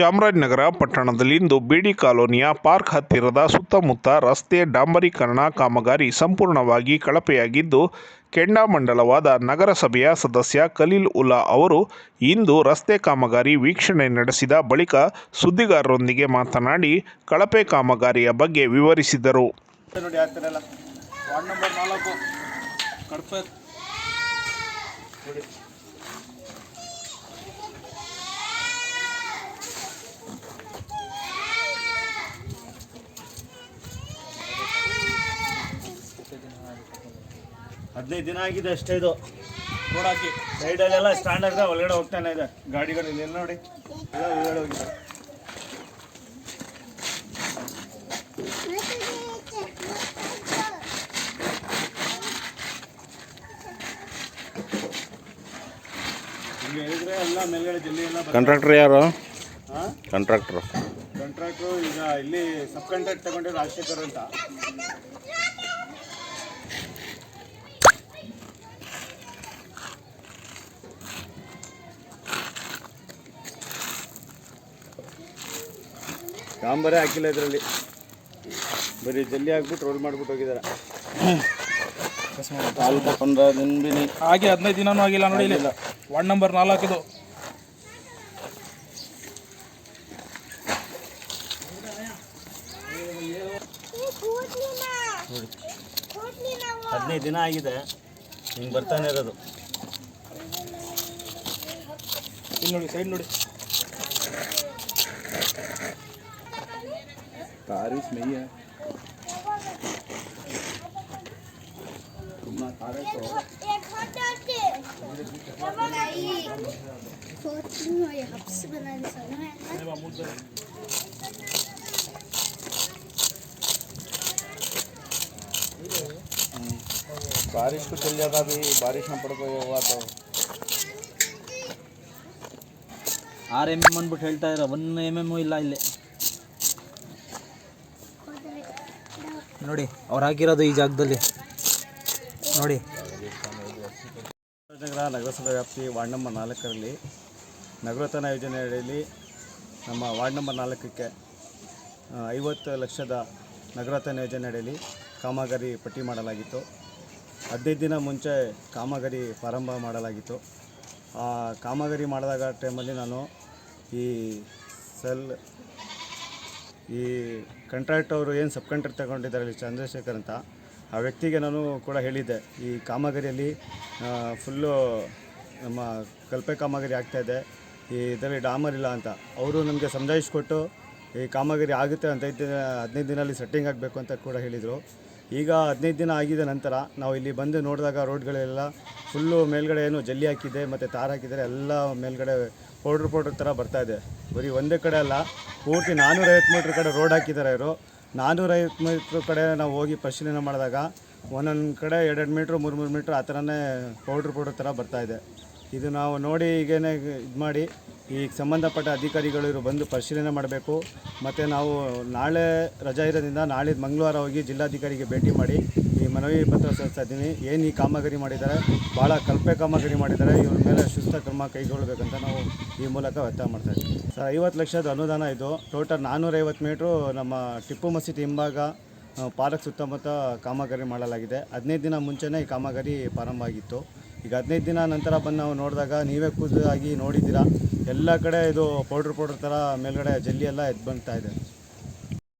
ಚಾಮರಾಜನಗರ ಪಟ್ಟಣದಲ್ಲಿಂದು ಬಿಡಿ ಕಾಲೋನಿಯ ಪಾರ್ಕ್ ಹತ್ತಿರದ ಸುತ್ತಮುತ್ತ ರಸ್ತೆ, ಡಾಂಬರೀಕರಣ ಕಾಮಗಾರಿ ಸಂಪೂರ್ಣವಾಗಿ ಕಳಪೆಯಾಗಿದ್ದು, ಕೆಂಡಾಮಂಡಲವಾದ ನಗರಸಭೆಯ ಸದಸ್ಯ ಖಲೀಲ್ ಉಲ್ಲಾ ಅವರು ಇಂದು ರಸ್ತೆ ಕಾಮಗಾರಿ ವೀಕ್ಷಣೆ ನಡೆಸಿದ ಬಳಿಕ ಸುದ್ದಿಗಾರರೊಂದಿಗೆ ಮಾತನಾಡಿ ಕಳಪೆ ಕಾಮಗಾರಿಯ ಬಗ್ಗೆ ವಿವರಿಸಿದರು ನೋಡಿ ಆ ಥರ ಎಲ್ಲ ವಾರ್ಡ್ ನಂಬರ್ ನಾಲ್ಕು ಕಡಪೆ ನೋಡಿ ಹದಿನೈದು ದಿನ ಆಗಿದೆ ಅಷ್ಟೇ ಇದು. ನೋಡಾಕಿ. ಸೈಡಲ್ಲೆಲ್ಲ ಸ್ಟ್ಯಾಂಡ್ ಆಗಿದೆ ಒಳಗಡೆ ಹೋಗ್ತಾನೆ ಇದೆ. ಗಾಡಿಗಳು ಇಲ್ಲಿ ನೋಡಿ. ಎಲ್ಲ ಒಳಗಡೆ ಹೋಗಿದೆ. ಹಿಂಗೆ ಹೇಳಿದ್ರೆ ಎಲ್ಲ ಮೇಲ್ಗಡೆ ಜಲ್ಲಿ ಎಲ್ಲ ಕಾಂಟ್ರಾಕ್ಟರ್ ಯಾರು? ಕಾಂಟ್ರಾಕ್ಟ್ರು ಕಾಂಟ್ರಾಕ್ಟ್ರು ಈಗ ಇಲ್ಲಿ ಸಬ್ ಕಾಂಟ್ರಾಕ್ಟ್ ತಗೊಂಡಿರೋ ರಾಜಶೇಖರ್ ಅಂತ. ಡಾಂಬರೇ ಹಾಕಿಲ್ಲ ಇದರಲ್ಲಿ. ಬರೀ ಜಲ್ಲಿ ಹಾಕ್ಬಿಟ್ಟು ರೋಲ್ ಮಾಡ್ಬಿಟ್ಟು ಹೋಗಿದ್ದಾರೆ. ನಾಲ್ಕು ಪಂದ್ರ ದಿನ ಬಿ ನೀ ಹಾಗೆ ಹದಿನೈದು ದಿನನೂ ಆಗಿಲ್ಲ ನೋಡಿ ಇಲ್ಲಿ. ವಾರ್ಡ್ ನಂಬರ್ ನಾಲ್ಕು ಇದು. ಹದಿನೈದು ದಿನ ಆಗಿದೆ. ಹಿಂಗೆ ಬರ್ತಾನೆ ಇರೋದು. ಇಲ್ಲಿ ನೋಡಿ ಸೈಡ್ ನೋಡಿ. कार इसमें ही। है तो। हम्म। बारिश को चल जाता भी बारिश में पड़ गया हुआ तो। आर एम एम मन बैठेलता है रवन एम एम वही लाई ले ನೋಡಿ, ಅವ್ರು ಹಾಕಿರೋದು ಈ ಜಾಗದಲ್ಲಿ. ನೋಡಿ. ನಗರ ನಗರಸಭಾ ವ್ಯಾಪ್ತಿ ವಾರ್ಡ್ ನಂಬರ್ ನಾಲ್ಕರಲ್ಲಿ ನಗರೋತ್ಥಾನ ಯೋಜನೆ ಅಡಿಯಲ್ಲಿ ನಮ್ಮ ವಾರ್ಡ್ ನಂಬರ್ ನಾಲ್ಕಕ್ಕೆ ಐವತ್ತು ಲಕ್ಷದ ನಗರೋತ್ಥಾನ ಯೋಜನೆ ಅಡಿಯಲ್ಲಿ ಕಾಮಗಾರಿ ಪಟ್ಟಿ ಮಾಡಲಾಗಿತ್ತು. ಹದಿನೈದು ದಿನ ಮುಂಚೆ ಕಾಮಗಾರಿ ಪ್ರಾರಂಭ ಮಾಡಲಾಗಿತ್ತು. ಆ ಕಾಮಗಾರಿ ಮಾಡಿದಾಗ ಟೈಮಲ್ಲಿ ನಾನು ಈ ಸೆಲ್ ಈ ಕಾಂಟ್ರಾಕ್ಟ್ ಅವರು ಏನು ಸಬ್ ಕಾಂಟ್ರಾಕ್ಟ್ ತಗೊಂಡಿದ್ದಾರೆ ಚಂದ್ರಶೇಖರ್ ಅಂತ, ಆ ವ್ಯಕ್ತಿಗೆ ನಾನು ಕೂಡ ಹೇಳಿದ್ದೆ. ಈ ಕಾಮಗಾರಿಯಲ್ಲಿ ಫುಲ್ಲು ನಮ್ಮ ಕಲ್ಪೆ ಕಾಮಗಾರಿ ಆಗ್ತಾಯಿದೆ ಈ ಇದರಲ್ಲಿ ಡಾಮರ್ ಇಲ್ಲ ಅಂತ. ಅವರು ನಮಗೆ ಸಮಜಾಯಿಸ್ಕೊಟ್ಟು ಈ ಕಾಮಗಾರಿ ಆಗುತ್ತೆ ಅಂತ ದಿನ ಹದಿನೈದು ದಿನಲ್ಲಿ ಸೆಟ್ಟಿಂಗ್ ಆಗಬೇಕು ಅಂತ ಕೂಡ ಹೇಳಿದರು. ಈಗ ಹದಿನೈದು ದಿನ ಆಗಿದ ನಂತರ ನಾವು ಇಲ್ಲಿ ಬಂದು ನೋಡಿದಾಗ ರೋಡ್ಗಳೆಲ್ಲ ಫುಲ್ಲು ಮೇಲ್ಗಡೆ ಏನು ಜಲ್ಲಿ ಹಾಕಿದೆ, ಮತ್ತು ತಾರ್ ಹಾಕಿದ್ದಾರೆ, ಎಲ್ಲ ಮೇಲ್ಗಡೆ ಪೌಡ್ರ್ ಪೌಡ್ರ್ ಥರ ಇದೆ. ಬರೀ ಒಂದೇ ಕಡೆ ಅಲ್ಲ, ಪೂರ್ತಿ ನಾನ್ನೂರೈವತ್ತು ಮೀಟ್ರ್ ಕಡೆ ರೋಡ್ ಹಾಕಿದ್ದಾರೆ ಇವರು. ನಾನ್ನೂರೈವತ್ತು ಮೀಟ್ರ್ ಕಡೆ ನಾವು ಹೋಗಿ ಪರಿಶೀಲನೆ ಮಾಡಿದಾಗ ಒಂದೊಂದು ಕಡೆ ಎರಡೆರಡು ಮೀಟ್ರ್ ಮೂರು ಮೂರು ಮೀಟ್ರ್ ಆ ಥರನೇ ಪೌಡ್ರ್ ಪೌಡ್ರ್ ಥರ ಬರ್ತಾ ಇದೆ ನಾವು ನೋಡಿ ಈಗೇನೆ ಇದು ಮಾಡಿ. ಈಗ ಸಂಬಂಧಪಟ್ಟ ಅಧಿಕಾರಿಗಳು ಇವರು ಬಂದು ಪರಿಶೀಲನೆ ಮಾಡಬೇಕು. ಮತ್ತು ನಾವು ನಾಳೆ ರಜಾ ಇರೋದ್ರಿಂದ ನಾಳೆ ಮಂಗಳವಾರ ಹೋಗಿ ಜಿಲ್ಲಾಧಿಕಾರಿಗೆ ಭೇಟಿ ಮಾಡಿ ಈ ಮನವಿ ಪತ್ರ ಸಲ್ಲಿಸ್ತಾ ಇದ್ದೀನಿ ಏನು ಈ ಕಾಮಗಾರಿ ಮಾಡಿದ್ದಾರೆ? ಭಾಳ ಕಲ್ಪೆ ಕಾಮಗಾರಿ ಮಾಡಿದ್ದಾರೆ. ಇವ್ರ ಮೇಲೆ ಶಿಸ್ತ ಕ್ರಮ ಕೈಗೊಳ್ಳಬೇಕಂತ ನಾವು ಈ ಮೂಲಕ ವ್ಯಕ್ತ ಮಾಡ್ತಾ ಇದ್ದೀವಿ. ಸರ್, ಐವತ್ತು ಲಕ್ಷದ ಅನುದಾನ ಇದು. ಟೋಟಲ್ ನಾನ್ನೂರೈವತ್ತು ಮೀಟ್ರು ನಮ್ಮ ಟಿಪ್ಪು ಮಸೀದಿ ಹಿಂಭಾಗ ಪಾರ್ಕ್ ಸುತ್ತಮುತ್ತ ಕಾಮಗಾರಿ ಮಾಡಲಾಗಿದೆ. ಹದಿನೈದು ದಿನ ಮುಂಚೆನೇ ಈ ಕಾಮಗಾರಿ ಪ್ರಾರಂಭ ಆಗಿತ್ತು. ಈಗ ಹದಿನೈದು ದಿನ ನಂತರ ಬಂದು ನಾವು ನೋಡಿದಾಗ ನೀವೇ ಖುದ್ದಾಗಿ ನೋಡಿದ್ದೀರಾ. ಎಲ್ಲ ಕಡೆ ಇದು ಪೌಡ್ರ್ ಪೌಡ್ರ್ ಥರ ಮೇಲ್ಗಡೆ ಜಲ್ಲಿ ಎಲ್ಲ ಎದ್ದು ಬಂತಾ ಇದೆ.